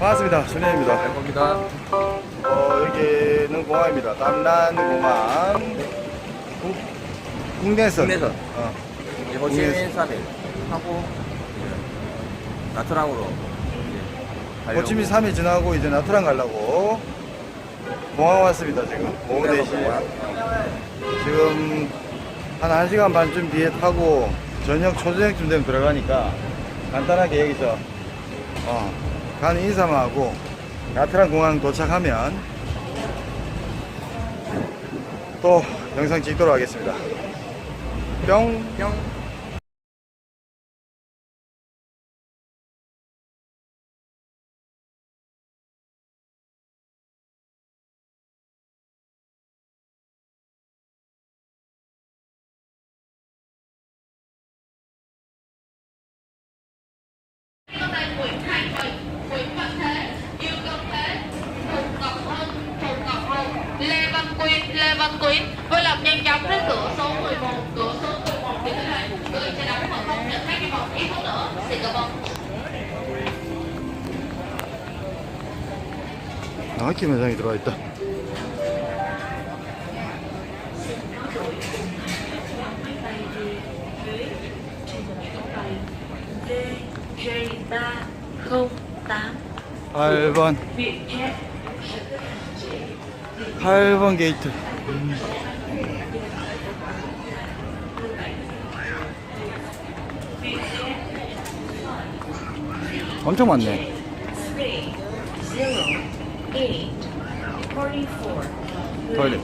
반갑습니다. 준혜입니다. 겁니다. 어, 여기는 공항입니다. 담란 공항. 국- 국내선. 국내선. 어, 이제 호치민 3일 하고 이제 나트랑으로 이제 가려고. 호치민 3일 지나고 이제 나트랑 가려고 공항 왔습니다. 지금 오후 4시. 지금 한 1시간 반쯤 뒤에 타고 저녁 초저녁쯤 되면 들어가니까 간단하게 여기서 어, 가는 인사만 하고 나트랑 공항 도착하면 또 영상 찍도록 하겠습니다. 뿅! 뿅. Lê Văn Quyến vui lòng nhanh chóng đến cửa số 11, cửa số 11 để có thể gửi cho đóng mà không nhận các cái vòng ít phút nữa. Xin cảm ơn. 아, 김회장이 들어와 있다. J308 8번, Vietjet 8번 게이트. 엄청 많네. 308 44 토일렛.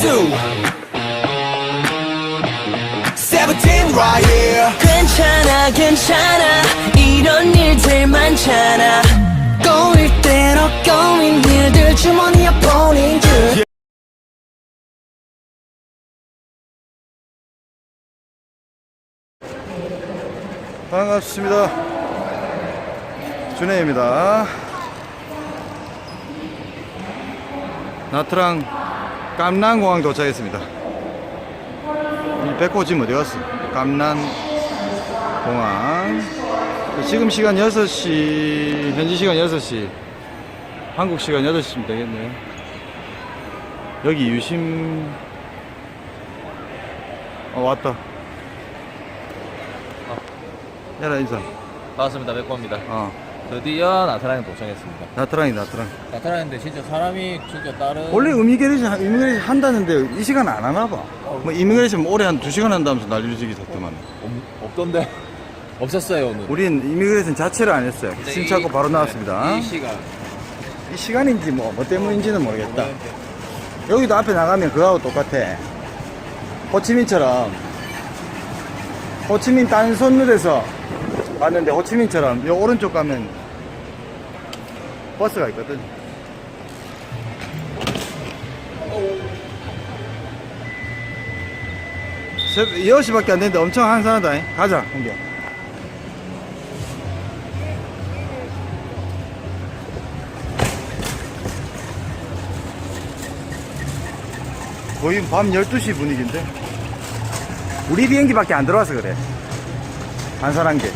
to port 17 right here 괜찮아 괜찮아 이런 일들 많잖아 꼬일 대로 꼬인 일들 주머니에 보낸 줄 반갑습니다. 준혜입니다. 나트랑 깜란공항 도착했습니다. 이 백호 지금 어디 갔어? 깜란공항. 지금 시간 6시, 현지 시간 6시, 한국 시간 8시쯤 되겠네요. 여기 유심, 어, 왔다. 야라 인사. 반갑습니다. 백호입니다. 어, 드디어 나트랑에 도착했습니다. 나트랑이 나트랑. 나트랑인데 진짜 사람이 진짜 다른 원래 이미그레이션, 이미그레이션 한다는데 이 시간 안 하나 봐. 뭐 이미그레이션 오래 한 두 시간 한다면서 난리지기 섰더만. 없, 없던데 없었어요 오늘. 우린 이미그레이션 자체를 안 했어요. 근데 이- 바로 네, 나왔습니다. 이 시간 이 시간인지 뭐, 뭐 때문인지는 모르겠다. 여기도 앞에 나가면 그거하고 똑같아. 호치민처럼. 호치민 딴손로에서 왔는데 호치민처럼 요 오른쪽 가면 버스가 있거든. 새- 6시밖에 안 됐는데 엄청 한산하다. 잉? 가자, 홍경. 거의 밤 12시 분위기인데 우리 비행기밖에 안 들어와서 그래 한산한 게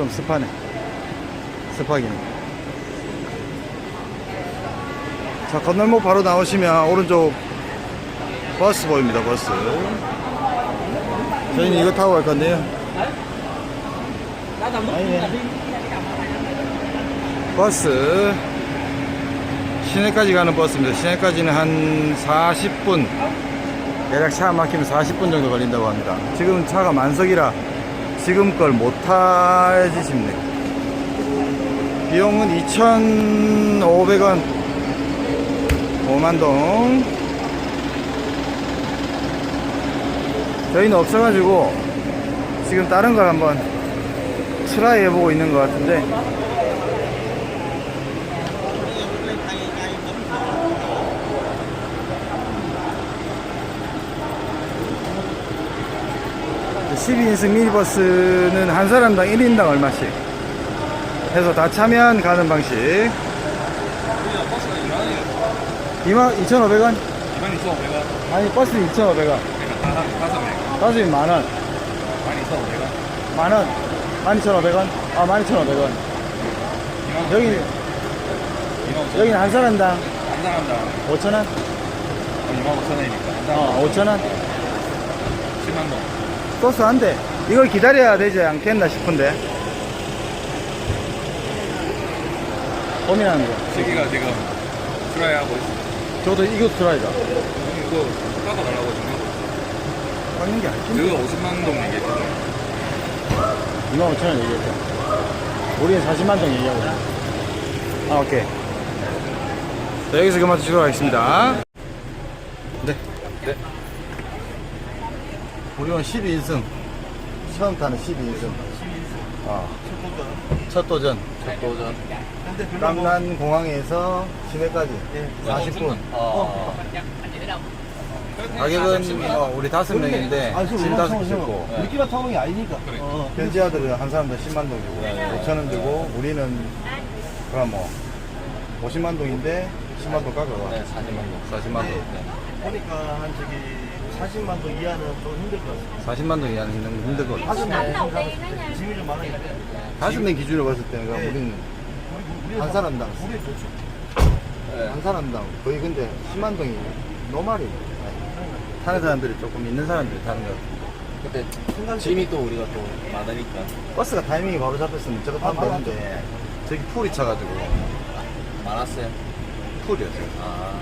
좀 습하네. 습하긴. 해. 자 건널목 바로 나오시면 오른쪽 버스 보입니다 버스. 저희는 이거 타고 갈 건데요. 아니네. 버스. 시내까지 가는 버스입니다. 시내까지는 한 40분. 대략 차 막히면 40분 정도 걸린다고 합니다. 지금 차가 만석이라 지금 걸못 타지 싶네 비용은 2,500원. 5만동. 저희는 없어가지고 지금 다른 걸 한번 트라이 해보고 있는 것 같은데 12인승 미니버스는 한 사람당 1인당 얼마씩 해서 다 차면 가는 방식 2만 2,500원? 22,500원. 아니 버스는 2,500원 다섯, 다섯 명. 가수이 만원 22,500원. 만원 12,500원? 아 12,500원 여기 2만 여기는 한 사람당 한 사람당 5,000원? 2만 5천 원이니까. 한 사람 어 5,000원? 7만 원. 소스 한 대. 이걸 기다려야 되지 않겠나 싶은데. 고민하는 거. 시기가 지금 드라이 하고 있어. 저도 이거 드라이다. 이거 깎아달라고 지금. 깎는 게 아니지. 저거 50만 동 얘기했잖아. 2만 5천 원 얘기했죠. 우리는 40만 동 얘기하고. 아, 오케이. 자, 여기서 그만 두도록 하겠습니다. 네. 네. 우리 오늘 12인승. 처음 타는 12인승. 아. 첫 도전. 첫 도전. 깜난 공항에서 시내까지 40분. 어. 가격은 어, 우리 다섯 명인데 짐 다섯 개 싣고 우리끼리 타는 게 아니니까. 어. 현지아들은 한 사람당 10만 동 주고 5천 원 주고 우리는 그럼 뭐 50만 동인데 10만 동 깎아가 네, 40만 동. 40만 동 네. 보니까 한 저기 40만 동 이하는 좀 힘들 것 같아. 40만 동 이하는 힘든 힘들 것 같아 다섯 명 짐이 좀 많으니까. 다섯 명 기준으로 봤을 때는 그럼 우리는 한 사람당 우리 좋죠. 네. 한 사람당 거의 근데 10만 동이 노말이 타는 사람들이 조금 있는 사람들이 타는 거 근데 짐이 또 우리가 또 많으니까. 버스가 타이밍이 바로 잡혔으면 저거 타면 아, 되는데 저기 풀이 차가지고 많았어요. 풀이었어요 아,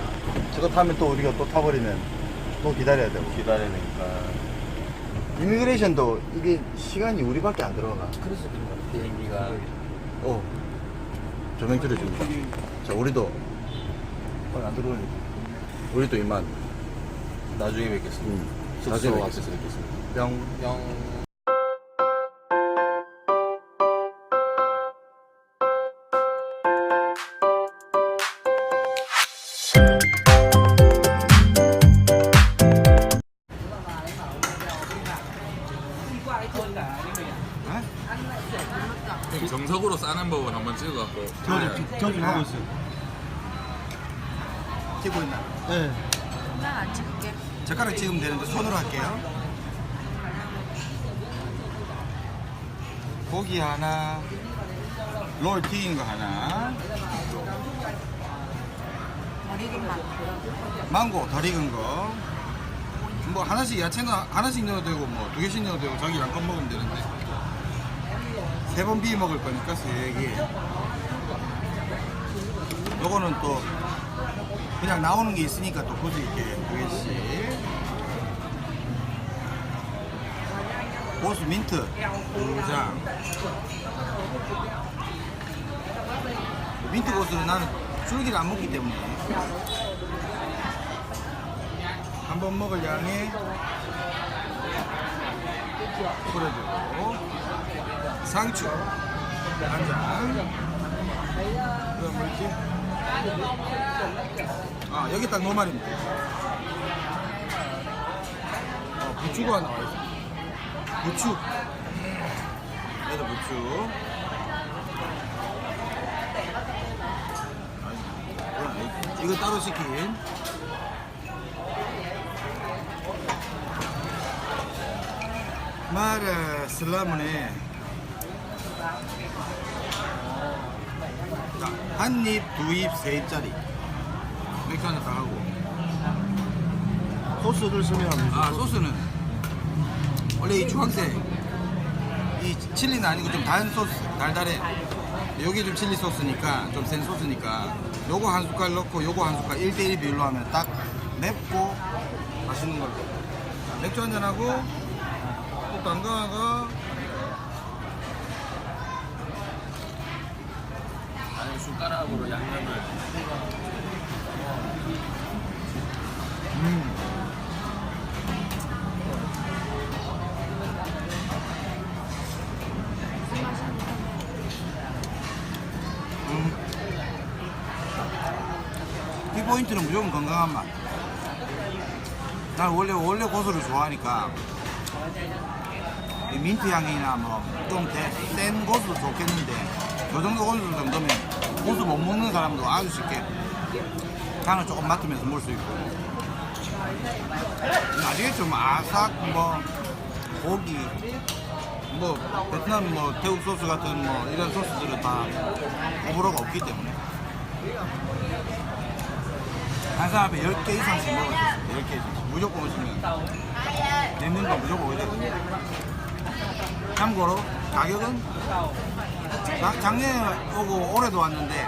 저거 타면 또 우리가 또 타버리면 또 기다려야 되고 기다려야 되니까. 이미그레이션도 이게 시간이 우리밖에 안 들어오나 그래서 그런가. 비행기가. 어 조명 줄여줍니다 자 우리도 어, 안 들어오니 우리도 이만 나중에 뵙겠습니다. 음, 숙소 나중에 앞에서 뵙겠습니다 뵙겠습니다. 뿅 영. 정석으로 싸는 법을 한번 찍어갖고 저, 저, 좀 하고 있어요. 찍고 있나? 네. 난안 찍을게. 젓가락 찍으면 되는데 손으로 할게요 고기 하나 롤 튀긴 거 하나 망고 덜 익은 거. 뭐 하나씩 야채는 하나씩 넣어도 되고 뭐 두 개씩 넣어도 되고 자기 양껏 먹으면 되는데 세 번 비벼 먹을 거니까 세 개. 요거는 또 그냥 나오는 게 있으니까 또 굳이 이렇게 두 개씩. 고수 민트 두 장. 민트 고수는 나는 줄기를 안 먹기 때문에 한 번 먹을 양에 뿌려주고 상추 한 장. 그다음 뭐지? 아 여기 딱 노말입니다. 어, 부추가 나와 있어. 부추. 얘도 부추. 이거 따로 시킨. 마라 슬라문에 한 입, 두 입, 세 입짜리. 맥주 한잔 다 하고. 소스를 설명합니다. 아 소스는. 원래 이 주황색 이 칠리는 아니고 좀 단 소스 달달해. 여기 좀 칠리 소스니까 좀 센 소스니까. 요거 한 숟갈 넣고 요거 한 숟갈 1대1 비율로 하면 딱 맵고 맛있는 걸로. 맥주 한잔 하고 또 단가가 아니, 숟가락으로 양념을. 이 포인트는 무조건 건강한 맛. 난 원래 원래 고수를 좋아하니까 이 민트 향이나 뭐 좀센 고수 좋겠는데 그 정도 고수 정도면 고수 못 먹는 사람도 아주 쉽게 향을 조금 맡으면서 먹을 수 있고. 아시겠죠? 뭐 아삭 뭐 고기 뭐 베트남 뭐 태국 소스 같은 뭐 이런 소스들은 다 호불호가 없기 때문에. 한 사람 앞에 10개 이상씩 먹을 수 있어요 10개 이상씩. 무조건 오시면. 거 무조건 오야 되거든요 참고로 가격은? 자- 작년에 오고 올해도 왔는데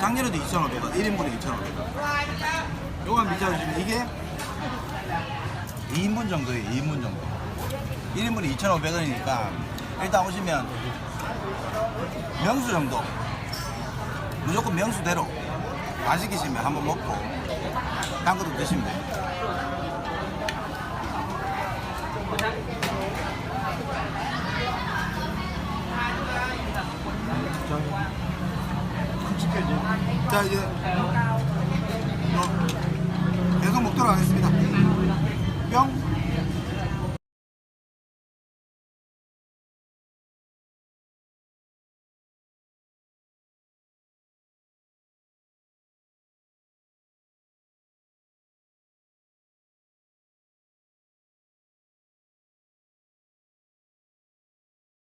작년에도 2,500원 1인분에 2,500원. 요거 한번 비춰주시면 이게 2인분 정도예요 2인분 정도. 1인분이 2,500원이니까 일단 오시면 명수 정도. 무조건 명수대로 안 시키시면 한번 먹고 딴 것도 드시면 돼요 자이